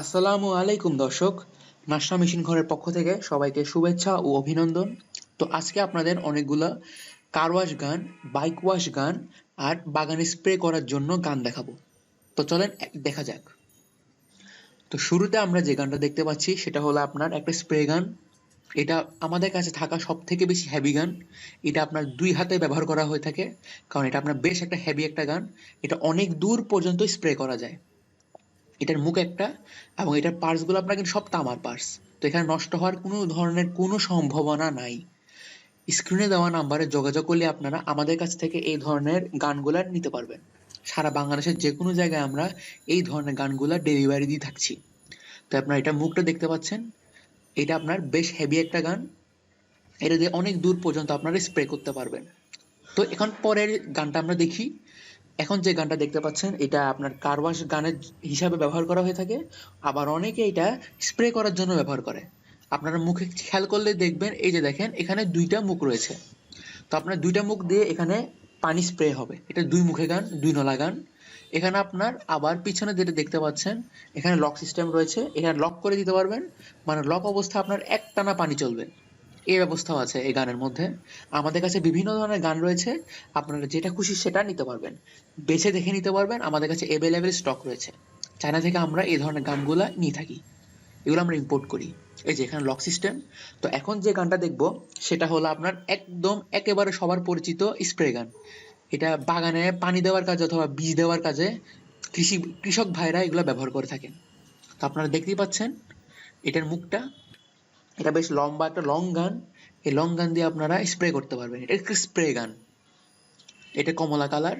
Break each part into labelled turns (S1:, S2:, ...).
S1: আসসালামু আলাইকুম, দর্শক। নাশা মেশিন ঘরের পক্ষ থেকে সবাইকে শুভেচ্ছা ও অভিনন্দন। তো আজকে আপনাদের অনেকগুলা car wash gun bike wash gun আর বাগানে স্প্রে করার জন্য গান দেখাবো। তো চলেন দেখা যাক। তো শুরুতে আমরা যে গানটা দেখতে পাচ্ছি, সেটা হলো আপনার একটা স্প্রে গান এটা আমাদের কাছে থাকা সব থেকে বেশি হেভি গান এটা আপনার দুই হাতে ব্যবহার করা হয়ে থাকে, কারণ এটা আপনার বেশ একটা হেভি একটা গান এটা অনেক দূর পর্যন্ত স্প্রে করা যায়। এটার মুখ একটা এবং এটার পার্টসগুলো আপনার কিন্তু সব তামার পার্টস তো এখানে নষ্ট হওয়ার কোনো ধরনের কোনো সম্ভাবনা নাই। স্ক্রিনে দেওয়া নাম্বারে যোগাযোগ করলে আপনারা আমাদের কাছ থেকে এই ধরনের গানগুলা নিতে পারবেন। সারা বাংলাদেশের যে কোনো জায়গায় আমরা এই ধরনের গানগুলা ডেলিভারি দিয়ে থাকছি। তো আপনারা এটা মুখটা দেখতে পাচ্ছেন। এটা আপনার বেশ হেভি একটা গান। এটা দিয়ে অনেক দূর পর্যন্ত আপনারা স্প্রে করতে পারবেন। তো এখন পরের গানটা আমরা দেখি। এখন যে গানটা দেখতে পাচ্ছেন, এটা আপনার কারওয়াশ গানের হিসাবে ব্যবহার করা হয়ে থাকে। আবার অনেকে এটা স্প্রে করার জন্য ব্যবহার করে। আপনারা মুখে খেয়াল করলে দেখবেন, এই যে দেখেন, এখানে দুইটা মুখ রয়েছে। তো আপনার দুইটা মুখ দিয়ে এখানে পানি স্প্রে হবে। এটা দুই মুখে গান, দুই নলা গান। এখানে আপনার আবার পিছনে যেটা দেখতে পাচ্ছেন, এখানে লক সিস্টেম রয়েছে। এখানে লক করে দিতে পারবেন। মানে লক অবস্থা আপনার একটানা পানি চলবে। এই ব্যবস্থাও আছে এই গানের মধ্যে। আমাদের কাছে বিভিন্ন ধরনের গান রয়েছে, আপনারা যেটা খুশি সেটা নিতে পারবেন। বেছে দেখে নিতে পারবেন, আমাদের কাছে অ্যাভেলেবেল স্টক রয়েছে। চায়না থেকে আমরা এই ধরনের গানগুলো নিয়ে থাকি। এগুলো আমরা ইম্পোর্ট করি। এই যে এখানে লক সিস্টেম তো এখন যে গানটা দেখব, সেটা হলো আপনার একদম একেবারে সবার পরিচিত স্প্রে গান। এটা বাগানে পানি দেওয়ার কাজে অথবা বীজ দেওয়ার কাজে কৃষি, কৃষক ভাইরা এগুলো ব্যবহার করে থাকেন। তো আপনারা দেখতেই পাচ্ছেন, এটার মুখটা এটা বেশ লম্বা একটা লং গান। এই লং গান দিয়ে আপনারা স্প্রে করতে পারবেন। এটা একটা স্প্রে গান। এটা কমলা কালার।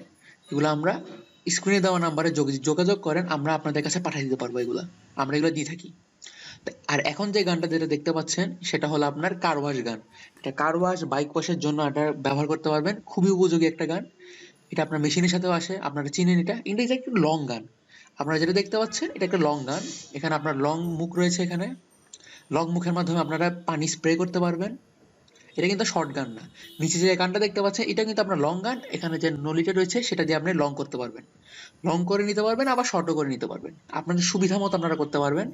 S1: এগুলো আমরা স্ক্রিনে দেওয়া নাম্বারে যোগাযোগ করেন, আমরা আপনাদের কাছে পাঠিয়ে দিতে পারব এগুলো। আমরা এগুলো দিয়ে থাকি। আর এখন যে গানটা যেটা দেখতে পাচ্ছেন, সেটা হলো আপনার কার ওয়াশ গান। এটা কার ওয়াশ বাইক ওয়াশের জন্য এটা ব্যবহার করতে পারবেন। খুবই উপযোগী একটা গান। এটা আপনার মেশিনের সাথেও আসে, আপনারা চিনেন এটা। এটা একটা লং গান। আপনারা যেটা দেখতে পাচ্ছেন, এটা একটা লং গান। এখানে আপনার লং মুখ রয়েছে এখানে। লং মুখের মাধ্যমে আপনারা পানি স্প্রে করতে পারবেন। এটা কিন্তু শর্ট গান না। নিচে যে গানটা দেখতে পাচ্ছেন, এটা কিন্তু আপনার লং গান এখানে যে নলিটা রয়েছে, সেটা দিয়ে আপনি লং করতে পারবেন। লং করে নিতে পারবেন, আবার শর্টও করে নিতে পারবেন। আপনাদের সুবিধা মতো আপনারা করতে পারবেন।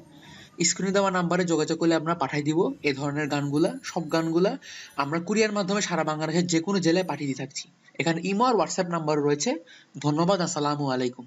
S1: স্ক্রিনে দেওয়া নাম্বারে যোগাযোগ করলে আমরা পাঠিয়ে দিব এই ধরনের গানগুলা সব গানগুলা আমরা কুরিয়ার মাধ্যমে সারা বাংলাদেশের যে কোনো জেলায় পাঠিয়ে দিয়ে থাকছি। এখানে ইমো আর হোয়াটসঅ্যাপ নাম্বার রয়েছে। ধন্যবাদ, আসসালামু আলাইকুম।